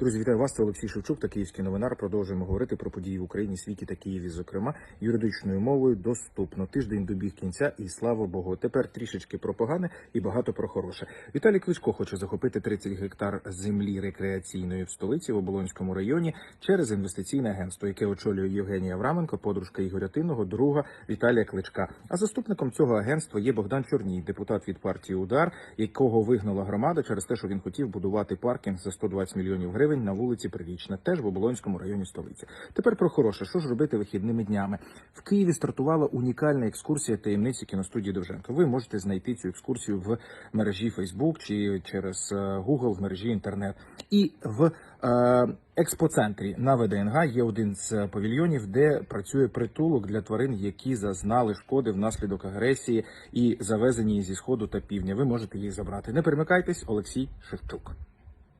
Друзі, вітаю вас. Це Олексій Шевчук та Київський новинар. Продовжуємо говорити про події в Україні, світі та Києві. Зокрема, юридичною мовою доступно. Тиждень добіг кінця, і слава Богу. Тепер трішечки про погане і багато про хороше. Віталій Кличко хоче захопити 30 гектар землі рекреаційної в столиці в Оболонському районі через інвестиційне агентство, яке очолює Євгенія Авраменко, подружка Ігоря Тинного, друга Віталія Кличка. А заступником цього агентства є Богдан Чорній, депутат від партії Удар, якого вигнала громада через те, що він хотів будувати паркінг за 120 мільйонів гривень на вулиці Прирічна, теж в Оболонському районі столиці. Тепер про хороше, що ж робити вихідними днями. В Києві стартувала унікальна екскурсія таємниці кіностудії Довженко. Ви можете знайти цю екскурсію в мережі Facebook чи через е, Google в мережі інтернет. І в е, експоцентрі на ВДНГ є один з павільйонів, де працює притулок для тварин, які зазнали шкоди внаслідок агресії і завезені зі сходу та півдня. Ви можете їх забрати. Не перемикайтесь, Олексій Шевчук.